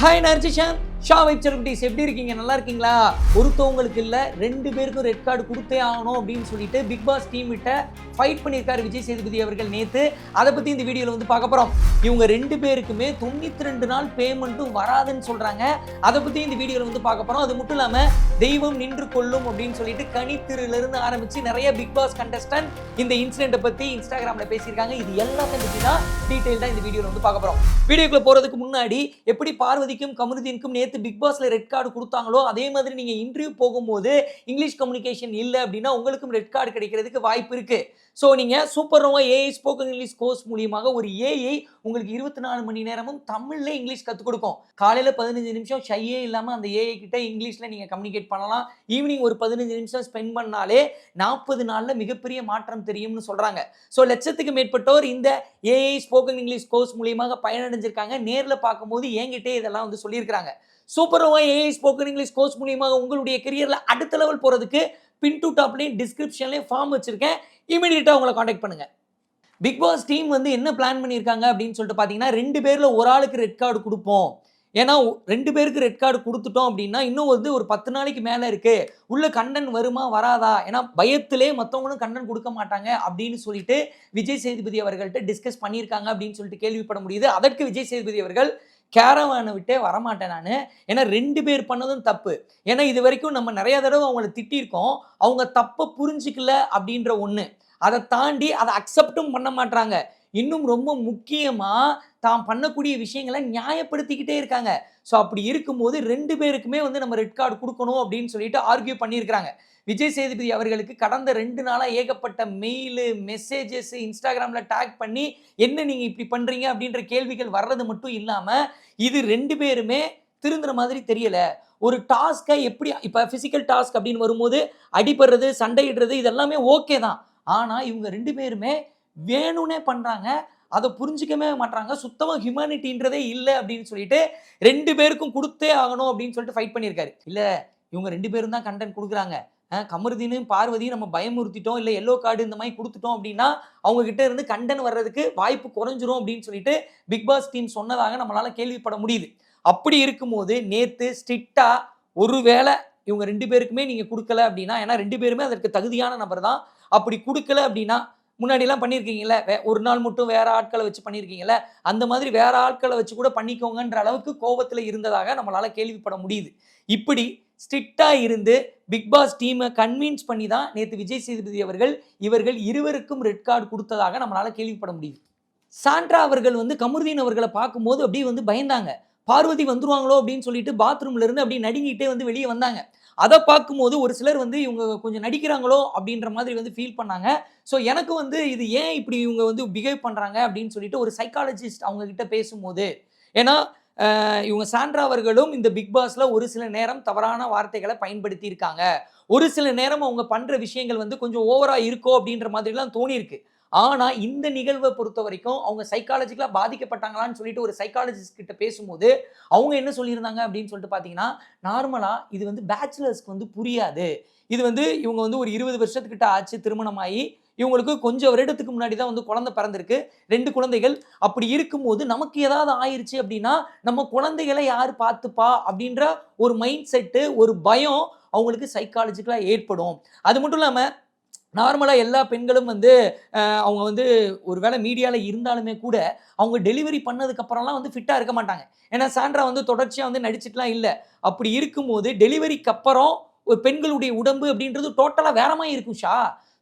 हाय नारचिशांत ஷா vibe celebrities எப்படி இருக்கீங்க? நல்லா இருக்கீங்களா? ஒருத்தவங்களுக்கு இல்லை. ரெண்டு பேருக்கும் ரெட் கார்டு கொடுத்தே ஆகணும் அப்படின்னு சொல்லிட்டு பிக் பாஸ் டீம் கிட்ட ஃபைட் பண்ணியிருக்காரு விஜய் சேதுபதி அவர்கள் நேற்று அதை பற்றி இந்த வீடியோவில் வந்து பார்க்க போகிறோம் இவங்க ரெண்டு பேருக்குமே தொண்ணூற்றி ரெண்டு நாள் பேமெண்ட்டும் வராதுன்னு சொல்கிறாங்க அதை பற்றி இந்த வீடியோவில் வந்து பார்க்க போகிறோம் அது மட்டும் இல்லாமல் தெய்வம் நின்று கொள்ளும் அப்படின்னு சொல்லிட்டு கனித்திருலேருந்து ஆரம்பித்து நிறைய பிக் பாஸ் கண்டஸ்டன்ட் இந்த இன்சிடென்ட்டை பற்றி இன்ஸ்டாகிராமில் பேசியிருக்காங்க. இது எல்லாத்தையும் பற்றி தான் டீட்டெயில் தான் இந்த வீடியோவில் வந்து பார்க்க போகிறோம் வீடியோக்குள்ளே போகிறதுக்கு முன்னாடி எப்படி பார்வதிக்கும் கமருதீனுக்கும் நேற்று பிக் பாஸ்ல ரெட் கார்டு கொடுத்தாங்களோ அதே மாதிரி நீங்க இன்டர்வியூ போகும்போது இங்கிலீஷ் கம்யூனிகேஷன் இல்லை அப்படின்னா உங்களுக்கும் ரெட் கார்டு கிடைக்கிறதுக்கு வாய்ப்பு இருக்கு. ஸோ நீங்கள் சூப்பர் ரோவா ஏஐ ஸ்போக்கன் இங்கிலீஷ் கோர்ஸ் மூலியமாக ஒரு ஏஐ உங்களுக்கு இருபத்தி நாலு மணி நேரமும் தமிழ்ல இங்கிலீஷ் கற்றுக் கொடுக்கும். காலையில் பதினஞ்சு நிமிஷம் ஷையே இல்லாமல் அந்த ஏஐ கிட்ட இங்கிலீஷில் நீங்கள் கம்யூனிகேட் பண்ணலாம். ஈவினிங் ஒரு பதினஞ்சு நிமிஷம் ஸ்பெண்ட் பண்ணாலே நாற்பது நாளில் மிகப்பெரிய மாற்றம் தெரியும்னு சொல்கிறாங்க ஸோ லட்சத்துக்கு மேற்பட்டோர் இந்த ஏஐ ஸ்போக்கன் இங்கிலீஷ் கோர்ஸ் மூலியமாக பயனடைஞ்சிருக்காங்க. நேரில் பார்க்கும்போது என்கிட்டே இதெல்லாம் வந்து சொல்லியிருக்கிறாங்க. Super AI spoken English course மூலியமாக உங்களுடைய கெரியரில் அடுத்த லெவல் போகிறதுக்கு பின் டு டாப்லேயும் டிஸ்கிரிப்ஷன்லேயும் ஃபார்ம் வச்சிருக்கேன். இமீடியட்டாக உங்களை காண்டாக்ட் பண்ணுங்கள் பிக் பாஸ் டீம் வந்து என்ன பிளான் பண்ணியிருக்காங்க அப்படின்னு சொல்லிட்டு பார்த்தீங்கன்னா ரெண்டு பேரில் ஒரு ஆளுக்கு ரெட் கார்டு கொடுப்போம். ஏன்னா ரெண்டு பேருக்கு ரெட் கார்டு கொடுத்துட்டோம் அப்படின்னா இன்னும் வந்து ஒரு பத்து நாளைக்கு மேலே இருக்கு. உள்ள கண்டன் வருமா வராதா? ஏன்னா பயத்திலே மற்றவங்களும் கண்டன் கொடுக்க மாட்டாங்க அப்படின்னு சொல்லிட்டு விஜய் சேதுபதி அவர்கள்ட்ட டிஸ்கஸ் பண்ணியிருக்காங்க அப்படின்னு சொல்லிட்டு கேள்விப்பட முடியுது. அதற்கு விஜய் சேதுபதி அவர்கள் கேரவானை விட்டே வரமாட்டேன் நான். ஏன்னா ரெண்டு பேர் பண்ணதும் தப்பு. ஏன்னா இது வரைக்கும் நம்ம நிறைய தடவை அவங்கள திட்டியிருக்கோம். அவங்க தப்பை புரிஞ்சுக்கல அப்படின்ற ஒன்று அதை தாண்டி அதை அக்செப்டும் பண்ண மாட்றாங்க. இன்னும் ரொம்ப முக்கியமாக தான் பண்ணக்கூடிய விஷயங்களை நியாயப்படுத்திக்கிட்டே இருக்காங்க. ஸோ அப்படி இருக்கும்போது ரெண்டு பேருக்குமே வந்து நம்ம ரெட் கார்டு கொடுக்கணும் அப்படின்னு சொல்லிட்டு ஆர்கியூ பண்ணியிருக்கிறாங்க. விஜய் சேதுபதி அவர்களுக்கு கடந்த ரெண்டு நாளாக ஏகப்பட்ட மெயிலு மெசேஜஸ் இன்ஸ்டாகிராமில் டேக் பண்ணி என்ன நீங்கள் இப்படி பண்ணுறீங்க அப்படின்ற கேள்விகள் வர்றது மட்டும் இல்லாமல் இது ரெண்டு பேருமே திருந்துற மாதிரி தெரியலை. ஒரு டாஸ்க்கை எப்படி இப்போ ஃபிசிக்கல் டாஸ்க் அப்படின்னு வரும்போது அடிபடுறது சண்டையிடுறது இதெல்லாமே ஓகே தான். ஆனால் இவங்க ரெண்டு பேருமே வேணும்னே பண்ணுறாங்க அதை புரிஞ்சிக்கவே மாட்றாங்க. சுத்தமாக ஹியூமனிட்டின்றதே இல்லை அப்படின்னு சொல்லிட்டு ரெண்டு பேருக்கும் கொடுத்தே ஆகணும் அப்படின்னு சொல்லிட்டு ஃபைட் பண்ணியிருக்காரு. இல்லை இவங்க ரெண்டு பேரும் தான் கண்டென்ட் கொடுக்குறாங்க. கமருதீனும் பார்வதியும் நம்ம பயமுறுத்திட்டோம். இல்லை எல்லோ கார்டு இந்த மாதிரி கொடுத்துட்டோம் அப்படின்னா அவங்க கிட்ட இருந்து கண்டன் வர்றதுக்கு வாய்ப்பு குறைஞ்சிரும் அப்படின்னு சொல்லிட்டு பிக் பாஸ் டீம் சொன்னதாக நம்மளால கேள்விப்பட முடியுது. அப்படி இருக்கும்போது நேத்து ஸ்ட்ரிக்டா ஒருவேளை இவங்க ரெண்டு பேருக்குமே நீங்கள் கொடுக்கல அப்படின்னா ஏன்னா ரெண்டு பேருமே அதற்கு தகுதியான நபர் தான். அப்படி கொடுக்கல அப்படின்னா முன்னாடிலாம் பண்ணியிருக்கீங்கல்ல வே ஒரு நாள் மட்டும் வேற ஆட்களை வச்சு பண்ணியிருக்கீங்கல்ல அந்த மாதிரி வேற ஆட்களை வச்சு கூட பண்ணிக்கோங்கன்ற அளவுக்கு கோபத்தில் இருந்ததாக நம்மளால் கேள்விப்பட முடியுது. இப்படி ஸ்ட்ரிக்டாக இருந்து பிக் பாஸ் டீமை கன்வின்ஸ் பண்ணி தான் நேற்று விஜய் சேதுபதி அவர்கள் இவர்கள் இருவருக்கும் ரெட் கார்டு கொடுத்ததாக நம்மளால் கேள்விப்பட முடியுது. சாண்ட்ரா அவர்கள் வந்து கமருதீன் அவர்களை பார்க்கும்போது அப்படியே வந்து பயந்தாங்க. பார்வதி வந்துருவாங்களோ அப்படின்னு சொல்லிட்டு பாத்ரூம்ல இருந்து அப்படியே நடுங்கிட்டே வந்து வெளியே வந்தாங்க. அதை பார்க்கும்போது ஒரு சிலர் வந்து இவங்க கொஞ்சம் நடிக்கிறாங்களோ அப்படின்ற மாதிரி வந்து ஃபீல் பண்ணாங்க. ஸோ எனக்கு வந்து இது ஏன் இப்படி இவங்க வந்து பிஹேவ் பண்ணுறாங்க அப்படின்னு சொல்லிட்டு ஒரு சைக்காலஜிஸ்ட் அவங்க கிட்ட பேசும்போது ஏன்னா இவங்க சாண்ட்ரா அவர்களும் இந்த பிக் பாஸ்ல ஒரு சில நேரம் தவறான வார்த்தைகளை பயன்படுத்தி இருக்காங்க ஒரு சில நேரம் அவங்க பண்ற விஷயங்கள் வந்து கொஞ்சம் ஓவரா இருக்கோ அப்படின்ற மாதிரிலாம் தோணியிருக்கு. ஆனால் இந்த நிகழ்வை பொறுத்த வரைக்கும் அவங்க சைக்காலஜிக்கலாக பாதிக்கப்பட்டாங்களான்னு சொல்லிட்டு ஒரு சைக்காலஜிஸ்ட் கிட்ட பேசும்போது அவங்க என்ன சொல்லியிருந்தாங்க அப்படின்னு சொல்லிட்டு பார்த்தீங்கன்னா நார்மலாக இது வந்து பேச்சுலர்ஸ்க்கு வந்து புரியாது. இது வந்து இவங்க வந்து ஒரு இருபது வருஷத்துக்கிட்ட ஆச்சு திருமணமாகி இவங்களுக்கு கொஞ்சம் வருடத்துக்கு முன்னாடி தான் வந்து குழந்தை பிறந்திருக்கு. ரெண்டு குழந்தைகள். அப்படி இருக்கும்போது நமக்கு ஏதாவது ஆயிடுச்சு அப்படின்னா நம்ம குழந்தைகளை யார் பார்த்துப்பா அப்படின்ற ஒரு மைண்ட் செட்டு ஒரு பயம் அவங்களுக்கு சைக்காலஜிக்கலாக ஏற்படும். அது மட்டும் இல்லாமல் நார்மலாக எல்லா பெண்களும் வந்து அவங்க வந்து ஒரு வேளை மீடியாவில் இருந்தாலுமே கூட அவங்க டெலிவரி பண்ணதுக்கப்புறம்லாம் வந்து ஃபிட்டாக இருக்க மாட்டாங்க. ஏன்னா சாண்ட்ரா வந்து தொடர்ச்சியாக வந்து நடிச்சிட்டுலாம் இல்லை. அப்படி இருக்கும்போது டெலிவரிக்கு அப்புறம் ஒரு பெண்களுடைய உடம்பு அப்படின்றது டோட்டலாக வேறமாக இருக்கும் ஷா.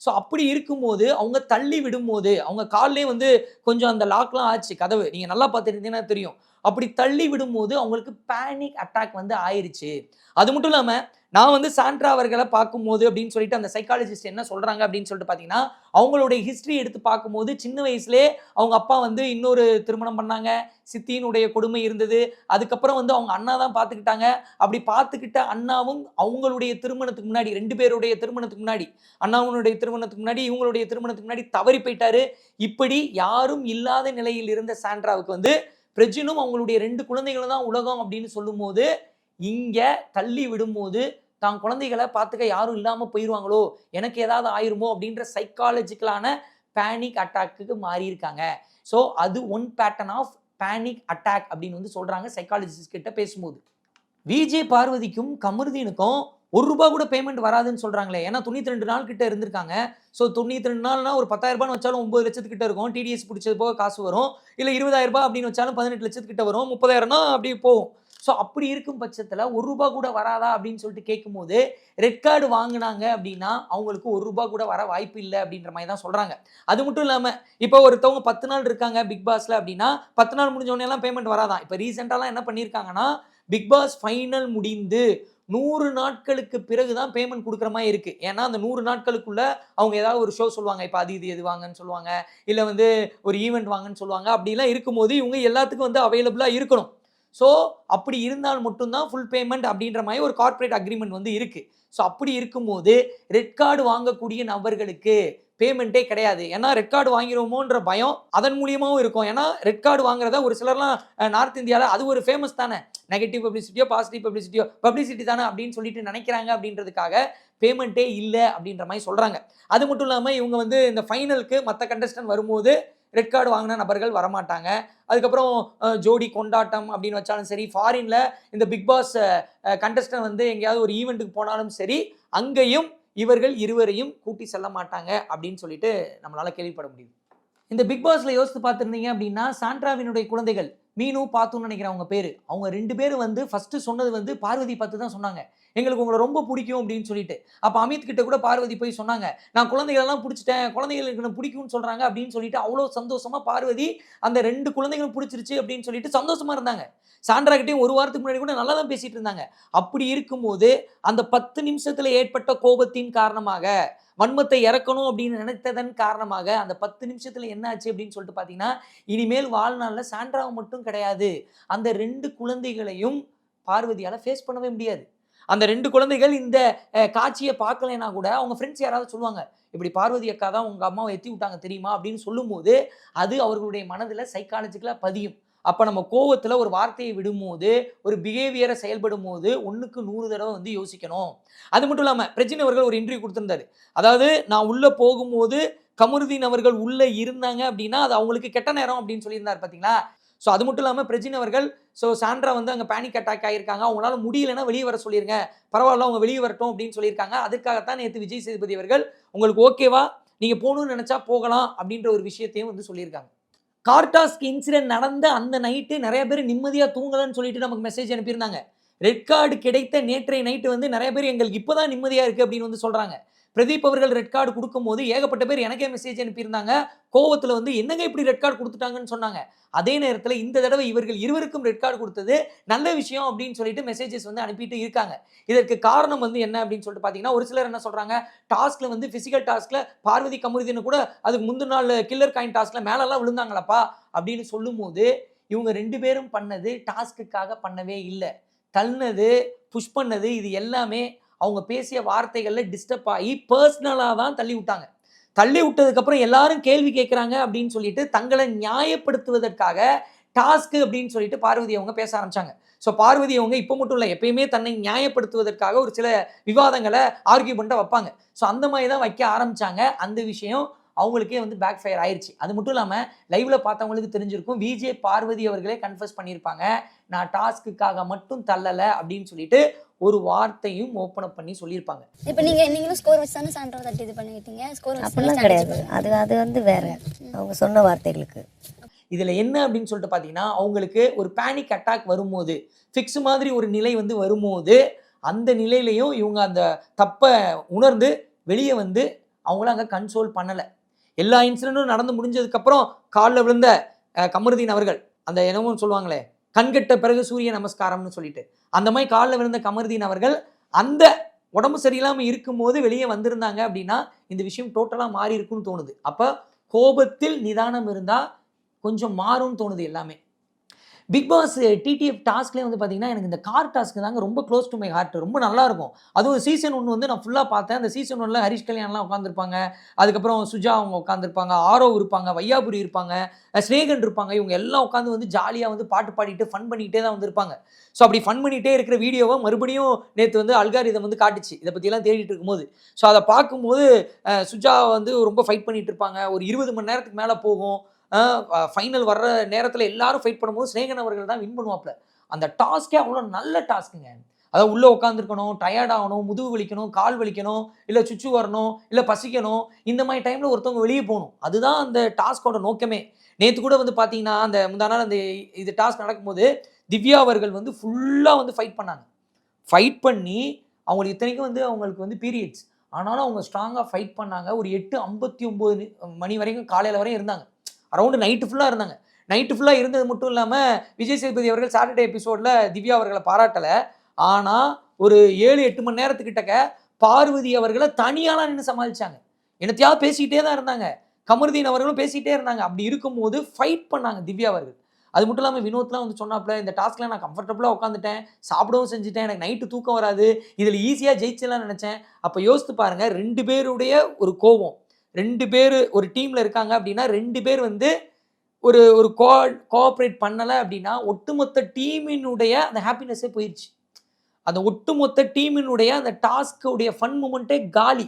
ஸோ அப்படி இருக்கும்போது அவங்க தள்ளி விடும்போது அவங்க கால்லே வந்து கொஞ்சம் அந்த லாக்லாம் ஆச்சு கதவு. நீங்கள் நல்லா பார்த்துருந்தீங்கன்னா தெரியும். அப்படி தள்ளி விடும்போது அவங்களுக்கு பேனிக் அட்டாக் வந்து ஆயிடுச்சு அது மட்டும் இல்லாமல் நான் வந்து சாண்ட்ரா அவர்களை பார்க்கும்போது அப்படின்னு சொல்லிட்டு அந்த சைக்காலஜிஸ்ட் என்ன சொல்கிறாங்க அப்படின்னு சொல்லிட்டு பார்த்தீங்கன்னா அவங்களுடைய ஹிஸ்ட்ரி எடுத்து பார்க்கும்போது சின்ன வயசுலே அவங்க அப்பா வந்து இன்னொரு திருமணம் பண்ணாங்க சித்தியினுடைய கொடுமை இருந்தது அதுக்கப்புறம் வந்து அவங்க அண்ணா தான் பார்த்துக்கிட்டாங்க. அப்படி பார்த்துக்கிட்ட அண்ணாவும் அவங்களுடைய திருமணத்துக்கு முன்னாடி ரெண்டு பேருடைய திருமணத்துக்கு முன்னாடி அண்ணாவுடைய திருமணத்துக்கு முன்னாடி இவங்களுடைய திருமணத்துக்கு முன்னாடி தவறி போயிட்டாரு. இப்படி யாரும் இல்லாத நிலையில் இருந்த சாண்ட்ராவுக்கு வந்து பிரஜினும் அவங்களுடைய ரெண்டு குழந்தைகளும் தான் உலகம் அப்படின்னு சொல்லும்போது இங்கே தள்ளி விடும்போது தான் குழந்தைகளை பார்த்துக்க யாரும் இல்லாமல் போயிடுவாங்களோ எனக்கு ஏதாவது ஆயிருமோ? அப்படின்ற சைக்காலஜிக்கலான பேனிக் அட்டாக்கு மாறியிருக்காங்க. ஸோ அது one pattern of panic attack அப்படின்னு வந்து சொல்கிறாங்க சைக்காலஜிஸ்ட் கிட்ட பேசும்போது. விஜே பார்வதிக்கும் கமருதீனுக்கும் ஒரு ரூபா கூட பேமெண்ட் வராதுன்னு சொல்கிறாங்களே ஏன்னா தொண்ணூற்றி ரெண்டு நாள் கிட்ட இருந்திருக்காங்க. ஸோ தொண்ணூற்றி ரெண்டு நாள்னா ஒரு பத்தாயிரம் ரூபான்னு வச்சாலும் ஒம்பது லட்சத்துக்கிட்ட இருக்கும். டிடிஎஸ் பிடிச்சது போக காசு வரும். இல்லை இருபதாயிரம் ரூபாய் அப்படின்னு வச்சாலும் பதினெட்டு லட்சத்துக்கிட்ட வரும். முப்பதாயிரம்னா அப்படி போகும். ஸோ அப்படி இருக்கும் பட்சத்தில் ஒரு ரூபா கூட வராதா அப்படின்னு சொல்லிட்டு கேட்கும்போது ரெட் கார்டு வாங்கினாங்க அப்படின்னா அவங்களுக்கு ஒரு ரூபா கூட வர வாய்ப்பு இல்லை அப்படின்ற மாதிரி தான் சொல்கிறாங்க அது மட்டும் இல்லாமல் இப்போ ஒருத்தவங்க பத்து நாள் இருக்காங்க பிக் பாஸில் அப்படின்னா பத்து நாள் முடிஞ்ச பேமெண்ட் வராதான் இப்போ ரீசெண்டாலாம் என்ன பண்ணியிருக்காங்கன்னா பிக் பாஸ் ஃபைனல் முடிந்து நூறு நாட்களுக்கு பிறகு தான் பேமெண்ட் கொடுக்குற மாதிரி இருக்குது ஏன்னா அந்த நூறு நாட்களுக்குள்ள அவங்க ஏதாவது ஒரு ஷோ சொல்லுவாங்க. இப்போ அது இது எது வாங்கன்னு சொல்லுவாங்க. இல்லை வந்து ஒரு ஈவெண்ட் வாங்கன்னு சொல்லுவாங்க. அப்படிலாம் இருக்கும்போது இவங்க எல்லாத்துக்கும் வந்து அவைலபிளாக இருக்கணும். ஸோ அப்படி இருந்தால் மட்டும்தான் ஃபுல் பேமெண்ட் அப்படின்ற மாதிரி ஒரு கார்ப்பரேட் அக்ரிமெண்ட் வந்து இருக்குது ஸோ அப்படி இருக்கும்போது ரெட் கார்டு வாங்கக்கூடிய நபர்களுக்கு பேமெண்ட்டே கிடையாது. ஏன்னா ரெட் கார்டு வாங்கிடுவோமோன்ற பயம் அதன் மூலியமாகவும் இருக்கும். ஏன்னா ரெட் கார்டு வாங்குறத ஒரு சிலர்லாம் நார்த் இந்தியாவில் அது ஒரு ஃபேமஸ் தானே. நெகட்டிவ் பப்ளிசிட்டியோ பாசிட்டிவ் பப்ளிசிட்டியோ பப்ளிசிட்டி தானே அப்படின்னு சொல்லிட்டு நினைக்கிறாங்க அப்படின்றதுக்காக பேமெண்ட்டே இல்லை அப்படின்ற மாதிரி சொல்கிறாங்க அது மட்டும் இல்லாமல் இவங்க வந்து இந்த ஃபைனலுக்கு மற்ற கண்டஸ்டன் வரும்போது ரெட் கார்டு வாங்கின நபர்கள் வரமாட்டாங்க. அதுக்கப்புறம் ஜோடி கொண்டாட்டம் அப்படின்னு வச்சாலும் சரி ஃபாரினில் இந்த பிக் பாஸ் கண்டஸ்டன்ட் வந்து எங்கேயாவது ஒரு ஈவெண்ட்டுக்கு போனாலும் சரி அங்கேயும் இவர்கள் இருவரையும் கூட்டி செல்ல மாட்டாங்க அப்படின்னு சொல்லிட்டு நம்மளால கேள்விப்பட முடியும் இந்த பிக் யோசித்து பார்த்துருந்தீங்க அப்படின்னா சாண்ட்ராவினுடைய குழந்தைகள் மீனு பார்த்துன்னு நினைக்கிறேன் அவங்க பேர். அவங்க ரெண்டு பேரும் வந்து ஃபர்ஸ்ட் சொன்னது வந்து பார்வதி பார்த்து தான் சொன்னாங்க. எங்களுக்கு உங்களை ரொம்ப பிடிக்கும் அப்படின்னு சொல்லிட்டு. அப்போ அமித் கிட்ட கூட பார்வதி போய் சொன்னாங்க நான் குழந்தைகளெல்லாம் பிடிச்சிட்டேன் குழந்தைகளுக்கு எனக்கு பிடிக்கும்னு சொல்கிறாங்க அப்படின்னு சொல்லிட்டு அவ்வளோ சந்தோஷமாக பார்வதி அந்த ரெண்டு குழந்தைகளும் பிடிச்சிருச்சு அப்படின்னு சொல்லிட்டு சந்தோஷமாக இருந்தாங்க. சாண்ட்ரா கிட்டயும் ஒரு வாரத்துக்கு முன்னாடி கூட நல்லா தான் பேசிட்டு இருந்தாங்க. அப்படி இருக்கும்போது அந்த பத்து நிமிஷத்தில் ஏற்பட்ட கோபத்தின் காரணமாக வன்மத்தை இறக்கணும் அப்படின்னு நினைத்ததன் காரணமாக அந்த பத்து நிமிஷத்தில் என்ன ஆச்சு அப்படின்னு சொல்லிட்டு பார்த்தீங்கன்னா இனிமேல் வாழ்நாளில் சாண்ட்ராவை மட்டும் கிடையாது அந்த ரெண்டு குழந்தைகளையும் பார்வதியால் ஃபேஸ் பண்ணவே முடியாது. அந்த ரெண்டு குழந்தைகள் இந்த காட்சியை பார்க்கலைன்னா கூட அவங்க ஃப்ரெண்ட்ஸ் யாராவது சொல்லுவாங்க இப்படி பார்வதி அக்கா தான் உங்கள் அம்மாவை எத்தி விட்டாங்க தெரியுமா? அப்படின்னு சொல்லும்போது அது அவர்களுடைய மனதில் சைக்காலஜிக்கலாக பதியும். அப்போ நம்ம கோவத்தில் ஒரு வார்த்தையை விடும்போது ஒரு பிஹேவியரை செயல்படும் போது ஒன்றுக்கு நூறு தடவை வந்து யோசிக்கணும். அது மட்டும் இல்லாமல் பிரஜின் அவர்கள் ஒரு இன்டர்வியூ கொடுத்துருந்தாரு. அதாவது நான் உள்ளே போகும்போது கமருதீன் அவர்கள் உள்ளே இருந்தாங்க அப்படின்னா அது அவங்களுக்கு கெட்ட நேரம் அப்படின்னு சொல்லியிருந்தார் பார்த்தீங்களா ஸோ அது மட்டும் இல்லாமல் பிரஜின் அவர்கள் ஸோ சாண்ட்ரா வந்து அங்கே பேனிக் அட்டாக் ஆகியிருக்காங்க அவங்களால முடியலன்னா வெளியே வர சொல்லிருங்க. பரவாயில்ல அவங்க வெளியே வரட்டும் அப்படின்னு சொல்லியிருக்காங்க. அதுக்காகத்தான் நேற்று விஜய் சேதுபதி அவர்கள் உங்களுக்கு ஓகேவா நீங்கள் போகணும்னு நினச்சா போகலாம் அப்படின்ற ஒரு விஷயத்தையும் வந்து சொல்லியிருக்காங்க. கார்டாஸ்க் இன்சிடென்ட் நடந்த அந்த நைட்டு நிறைய பேர் நிம்மதியாக தூங்கலன்னு சொல்லிட்டு நமக்கு மெசேஜ் அனுப்பியிருந்தாங்க. ரெட் கார்டு கிடைத்த நேற்றைய நைட்டு வந்து நிறைய பேர் எங்களுக்கு இப்போதான் நிம்மதியாக இருக்குது அப்படின்னு வந்து சொல்கிறாங்க பிரதீப் அவர்கள் ரெட் கார்டு கொடுக்கும்போது ஏகப்பட்ட பேர் எனக்கே மெசேஜ் அனுப்பியிருந்தாங்க. கோவத்தில் வந்து என்னங்க இப்படி ரெட் கார்டு கொடுத்துட்டாங்கன்னு சொன்னாங்க. அதே நேரத்தில் இந்த தடவை இவர்கள் இருவருக்கும் ரெட் கார்டு கொடுத்தது நல்ல விஷயம் அப்படின்னு சொல்லிட்டு மெசேஜஸ் வந்து அனுப்பிட்டு இருக்காங்க. இதற்கு காரணம் வந்து என்ன அப்படின்னு சொல்லிட்டு பார்த்தீங்கன்னா ஒரு சிலர் என்ன சொல்கிறாங்க டாஸ்கில் வந்து ஃபிசிக்கல் டாஸ்கில் பார்வதி கமருதின்னு கூட அதுக்கு முந்தின நாள் கில்லர் காயின் டாஸ்கில் மேலெல்லாம் விழுந்தாங்களப்பா? அப்படின்னு சொல்லும்போது இவங்க ரெண்டு பேரும் பண்ணது டாஸ்க்குக்காக பண்ணவே இல்லை. தள்ளினது புஷ் பண்ணது இது எல்லாமே அவங்க பேசிய வார்த்தைகளில் டிஸ்டர்ப் ஆகி பர்சனலாக தான் தள்ளி விட்டாங்க. தள்ளி விட்டதுக்கப்புறம் எல்லாரும் கேள்வி கேட்குறாங்க அப்படின்னு சொல்லிட்டு தங்களை நியாயப்படுத்துவதற்காக டாஸ்க்கு அப்படின்னு சொல்லிட்டு பார்வதி அவங்க பேச ஆரம்பிச்சாங்க. ஸோ பார்வதி அவங்க இப்போ மட்டும் இல்லை எப்பயுமே தன்னை நியாயப்படுத்துவதற்காக ஒரு சில விவாதங்களை ஆர்கியூமெண்ட்டாக வைப்பாங்க. ஸோ அந்த மாதிரி தான் வைக்க ஆரம்பிச்சாங்க. அந்த விஷயம் அவங்களுக்கே வந்து பேக் ஃபயர் ஆயிருச்சு. அது மட்டும் இல்லாமல் லைவ்ல பார்த்தவங்களுக்கு தெரிஞ்சிருக்கும் விஜே பார்வதி அவர்களே கன்ஃபர்ஸ் பண்ணியிருப்பாங்க. நான் டாஸ்க்குக்காக மட்டும் தள்ளலை அப்படின்னு சொல்லிட்டு ஒரு வார்த்தையும் ஓப்பன் அப் பண்ணி சொல்லியிருப்பாங்க. இப்போ நீங்க நீங்களும் ஸ்கோர் வச்சு தானே சாண்ட்ரா தட்டி இது பண்ணிக்கிட்டீங்க? ஸ்கோர் வச்சு அப்படிலாம் கிடையாது. அது அது வந்து வேற. அவங்க சொன்ன வார்த்தைகளுக்கு. இதில் என்ன அப்படின்னு சொல்லிட்டு பார்த்தீங்கன்னா அவங்களுக்கு ஒரு பேனிக் அட்டாக் வரும்போது ஃபிக்ஸ் மாதிரி ஒரு நிலை வந்து வரும்போது அந்த நிலையிலையும் இவங்க அந்த தப்பை உணர்ந்து வெளியே வந்து அவங்கள அங்கே கன்சோல் பண்ணலை. எல்லா இன்சிடென்ட்டும் நடந்து முடிஞ்சதுக்கப்புறம் காலில் விழுந்த கமருதீன் அவர்கள் அந்த என்னமோ சொல்லுவாங்களே கண்கட்ட பிறகு சூரிய நமஸ்காரம்னு சொல்லிட்டு அந்த மாதிரி காலில் விழுந்த கமருதீன் அவர்கள் அந்த உடம்பு சரியில்லாமல் இருக்கும்போது வெளியே வந்திருந்தாங்க அப்படின்னா இந்த விஷயம் டோட்டலாக மாறி இருக்குன்னு தோணுது. அப்போ கோபத்தில் நிதானம் இருந்தால் கொஞ்சம் மாறும்னு தோணுது எல்லாமே. பிக் பாஸ் டிடிஎஃப் டாஸ்க்லேயே வந்து பார்த்தீங்கன்னா எனக்கு இந்த கார் டாஸ்க் தாங்க ரொம்ப க்ளோஸ் டு மை ஹார்ட் ரொம்ப நல்லா இருக்கும். அதுவும் சீசன் ஒன்று வந்து நான் ஃபுல்லாக பார்த்தேன். அந்த சீசன் ஒன்றில் ஹரிஷ் கல்யாண்லாம் உட்காந்துருப்பாங்க அதுக்கப்புறம் சுஜா அவங்க உட்காந்துருப்பாங்க ஆரோ இருப்பாங்க வையாபுரி இருப்பாங்க ஸ்னேகன் இருப்பாங்க. இவங்க எல்லாம் உட்காந்து வந்து ஜாலியாக வந்து பாட்டு பாடிட்டு ஃபன் பண்ணிகிட்டே தான் வந்திருப்பாங்க. ஸோ அப்படி ஃபன் பண்ணிகிட்டே இருக்கிற வீடியோவை மறுபடியும் நேற்று வந்து அல்காரிதம் வந்து காட்டுச்சு. இதை பற்றிலாம் தேடிட்டு இருக்கும்போது. ஸோ அதை பார்க்கும்போது சுஜா வந்து ரொம்ப ஃபைட் பண்ணிகிட்டு இருப்பாங்க. ஒரு இருபது மணி நேரத்துக்கு மேலே போகும். ஃபைனல் வர்ற நேரத்தில் எல்லாரும் ஃபைட் பண்ணும்போது ஸ்னேகன் அவர்கள் தான் வின் பண்ணுவாப்ல அந்த டாஸ்க்கே அவ்வளோ நல்ல டாஸ்க்குங்க அதாவது உள்ளே உட்காந்துருக்கணும் டயர்ட் ஆகணும் முதுகு வலிக்கணும் கால் வலிக்கணும் இல்லை சுச்சு வரணும் இல்லை பசிக்கணும். இந்த மாதிரி டைமில் ஒருத்தவங்க வெளியே போகணும். அதுதான் அந்த டாஸ்கோட நோக்கமே. நேற்று கூட வந்து பார்த்தீங்கன்னா அந்த முந்தா நாள் அந்த இது டாஸ்க் நடக்கும்போது திவ்யா அவர்கள் வந்து ஃபுல்லாக வந்து ஃபைட் பண்ணாங்க. ஃபைட் பண்ணி அவங்களுக்கு இத்தனைக்கும் வந்து அவங்களுக்கு வந்து பீரியட்ஸ் ஆனாலும் அவங்க ஸ்ட்ராங்காக ஃபைட் பண்ணாங்க. ஒரு எட்டு ஐம்பத்தி ஒம்பது மணி வரைக்கும் காலையில் வரையும் இருந்தாங்க. அரௌண்டு நைட்டு ஃபுல்லாக இருந்தாங்க. நைட்டு ஃபுல்லாக இருந்தது மட்டும் இல்லாமல் விஜய் சேதுபதி அவர்கள் சாட்டர்டே எபிசோடில் திவ்யா அவர்களை பாராட்டலை. ஆனால் ஒரு ஏழு எட்டு மணி நேரத்துக்கிட்டக்க பார்வதி அவர்களை தனியாலாம் நின்று சமாளிச்சாங்க. என்னத்தையாவது பேசிக்கிட்டே தான் இருந்தாங்க. கமருதீன் அவர்களும் பேசிக்கிட்டே இருந்தாங்க. அப்படி இருக்கும்போது ஃபைட் பண்ணாங்க திவ்யா அவர்கள். அது மட்டும் இல்லாமல் வினோத்லாம் வந்து சொன்னாப்புல இந்த டாஸ்க்கில் நான் கம்ஃபர்டபுளாக உட்காந்துட்டேன் சாப்பிடவும் செஞ்சுட்டேன். எனக்கு நைட்டு தூக்கம் வராது. இதில் ஈஸியாக ஜெயிச்சலாம் நினச்சேன். அப்போ யோசித்து பாருங்கள் ரெண்டு பேருடைய ஒரு கோபம். ரெண்டு பேர் ஒரு டீமில் இருக்காங்க அப்படின்னா ரெண்டு பேர் வந்து ஒரு ஒரு கோ கோஆப்ரேட் பண்ணலை அப்படின்னா ஒட்டுமொத்த டீமினுடைய அந்த ஹாப்பினஸ்ஸே போயிடுச்சு அந்த ஒட்டுமொத்த டீமினுடைய அந்த டாஸ்க்குடைய ஃபன் மூமெண்ட்டே காலி.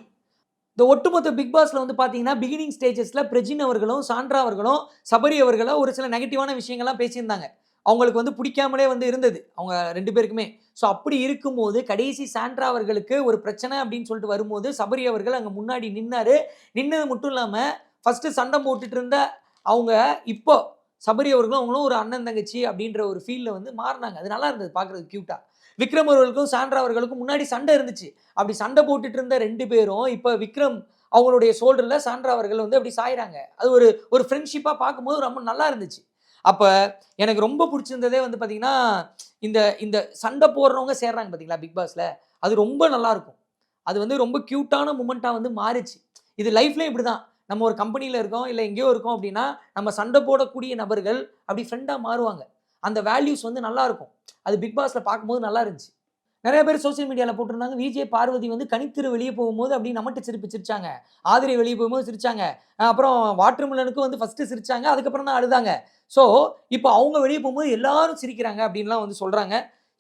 இந்த ஒட்டுமொத்த பிக் பாஸில் வந்து பார்த்தீங்கன்னா பிகினிங் ஸ்டேஜஸில் பிரஜின் அவர்களும் சாண்ட்ரா அவர்களும் சபரி அவர்களும் ஒரு சில நெகட்டிவான விஷயங்கள்லாம் பேசியிருந்தாங்க. அவங்களுக்கு வந்து பிடிக்காமலே வந்து இருந்தது. அவங்க ரெண்டு பேருக்குமே. ஸோ அப்படி இருக்கும்போது கடைசி சாண்ட்ரா அவர்களுக்கு ஒரு பிரச்சனை அப்படின்னு சொல்லிட்டு வரும்போது சபரி அவர்கள் அங்கே முன்னாடி நின்னாரு. நின்னது மட்டும் இல்லாமல் ஃபஸ்ட்டு சண்டை போட்டுட்டு இருந்த அவங்க இப்போ சபரி அவர்களும் அவங்களும் ஒரு அண்ணன் தங்கச்சி அப்படின்ற ஒரு ஃபீலில் வந்து மாறினாங்க. அது நல்லா இருந்தது பார்க்குறது க்யூட்டாக விக்ரம் அவர்களுக்கும் சாண்ட்ரா அவர்களுக்கும் முன்னாடி சண்டை இருந்துச்சு. அப்படி சண்டை போட்டுட்டு இருந்த ரெண்டு பேரும் இப்போ விக்ரம் அவங்களுடைய சோல்டரில் சாண்ட்ரா அவர்கள் வந்து அப்படி சாயிறாங்க. அது ஒரு ஒரு ஃப்ரெண்ட்ஷிப்பாக பார்க்கும்போது ரொம்ப நல்லா இருந்துச்சு. அப்போ எனக்கு ரொம்ப பிடிச்சிருந்ததே வந்து பார்த்தீங்கன்னா இந்த இந்த சண்டை போடுறவங்க சேர்றாங்க பார்த்தீங்களா பிக் பாஸில் அது ரொம்ப நல்லா இருக்கும் அது வந்து ரொம்ப க்யூட்டான மூமெண்ட்டாக வந்து மாறிச்சு. இது லைஃப்லேயும் இப்படி தான் நம்ம ஒரு கம்பெனியில் இருக்கோம் இல்லை எங்கேயோ இருக்கோம் அப்படின்னா நம்ம சண்டை போடக்கூடிய நபர்கள் அப்படி ஃப்ரெண்டாக மாறுவாங்க. அந்த வேல்யூஸ் வந்து நல்லாயிருக்கும் அது பிக் பாஸில் பார்க்கும்போது நல்லா இருந்துச்சு. நிறைய பேர் சோஷியல் மீடியாவில் போட்டிருந்தாங்க. விஜய் பார்வதி வந்து கனித்திரு வெளியே போகும்போது அப்படி நம்மட்டு சிரிப்பு சிரிச்சாங்க. ஆதிரை வெளியே போகும்போது சிரிச்சாங்க. அப்புறம் வாட்டர்மிலனுக்கும் வந்து ஃபஸ்ட்டு சிரிச்சாங்க. அதுக்கப்புறம் தான் அழுதாங்க. ஸோ இப்போ அவங்க வெளியே போகும்போது எல்லாரும் சிரிக்கிறாங்க அப்படின்லாம் வந்து சொல்கிறாங்க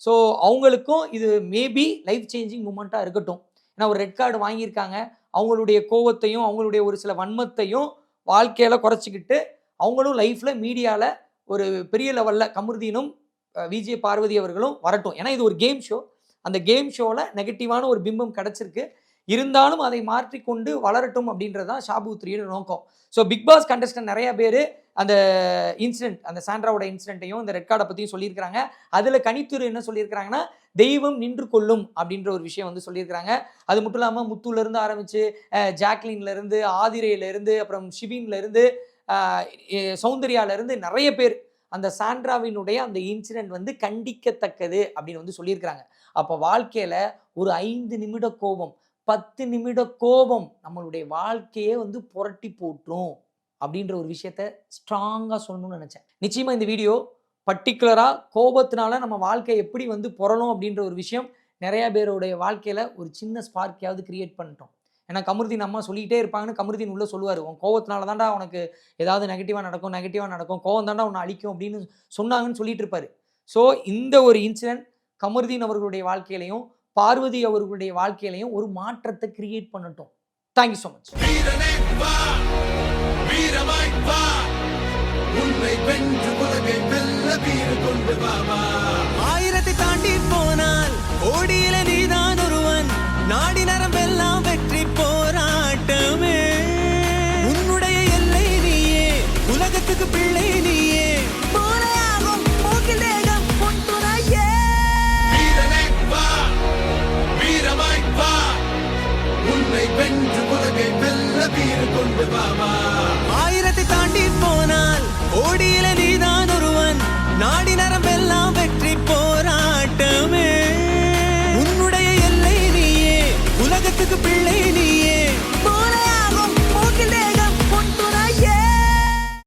ஸோ அவங்களுக்கும் இது மேபி லைஃப் சேஞ்சிங் மூமெண்ட்டாக இருக்கட்டும். ஏன்னா ஒரு ரெட் கார்டு வாங்கியிருக்காங்க. அவங்களுடைய கோவத்தையும் அவங்களுடைய ஒரு சில வன்மத்தையும் வாழ்க்கையில் குறைச்சிக்கிட்டு அவங்களும் லைஃப்பில் மீடியாவில் ஒரு பெரிய லெவலில் கமருதீனும் விஜய் பார்வதி அவர்களும் வரட்டும். ஏன்னா இது ஒரு கேம் ஷோ அந்த கேம் ஷோவில் நெகட்டிவான ஒரு பிம்பம் கிடச்சிருக்கு. இருந்தாலும் அதை மாற்றிக்கொண்டு வளரட்டும் அப்படின்றது தான் ஷாபு த்ரீயோட நோக்கம். ஸோ பிக் பாஸ் கண்டஸ்டன்ட் நிறைய பேர் அந்த இன்சிடென்ட் அந்த சாண்ட்ராவோட இன்சிடென்ட்டையும் இந்த ரெட் கார்டை பற்றியும் சொல்லியிருக்கிறாங்க. அதில் கனித்துறை என்ன சொல்லியிருக்கிறாங்கன்னா தெய்வம் நின்று கொள்ளும் அப்படின்ற ஒரு விஷயம் வந்து சொல்லியிருக்கிறாங்க. அது மட்டும் இல்லாமல் முத்துலேருந்து ஆரம்பித்து ஜாக்லின்லேருந்து ஆதிரையிலேருந்து அப்புறம் ஷிவின்லேருந்து சௌந்தர்யாவிலேருந்து நிறைய பேர் அந்த சாண்ட்ராவினுடைய அந்த இன்சிடென்ட் வந்து கண்டிக்கத்தக்கது அப்படின்னு வந்து சொல்லியிருக்கிறாங்க. அப்போ வாழ்க்கையில் ஒரு ஐந்து நிமிட கோபம் பத்து நிமிட கோபம் நம்மளுடைய வாழ்க்கையே வந்து புரட்டி போட்டுரும் அப்படின்ற ஒரு விஷயத்த ஸ்ட்ராங்காக சொல்லணும்னு நினச்சேன். நிச்சயமாக இந்த வீடியோ பர்டிகுலராக கோபத்தினால நம்ம வாழ்க்கை எப்படி வந்து புரளும் அப்படின்ற ஒரு விஷயம் நிறையா பேருடைய வாழ்க்கையில் ஒரு சின்ன ஸ்பார்க்கையாவது கிரியேட் பண்ணிட்டோம். ஏன்னா கமருதீன் அம்மா சொல்லிக்கிட்டே இருப்பாங்கன்னு கமருதீன் உள்ள சொல்லுவார். உன் கோவத்தினால தான்டா உனக்கு ஏதாவது நெகட்டிவாக நடக்கும் நெகட்டிவாக நடக்கும் கோவம் தாண்டா உன்னை அழிக்கும் அப்படின்னு சொன்னாங்கன்னு சொல்லிட்டு இருப்பாரு. ஸோ இந்த ஒரு இன்சிடென்ட் கமருதீன் அவர்களுடைய வாழ்க்கையிலையும் பார்வதி அவர்களுடைய வாழ்க்கையிலையும் ஒரு மாற்றத்தை கிரியேட் பண்ணட்டும். தேங்க்யூ ஸோ மச் உன்னை வென்று உலகை வெல்ல வீறு கொண்டு ஆயிரத்தை தாண்டி போனால் ஓடியில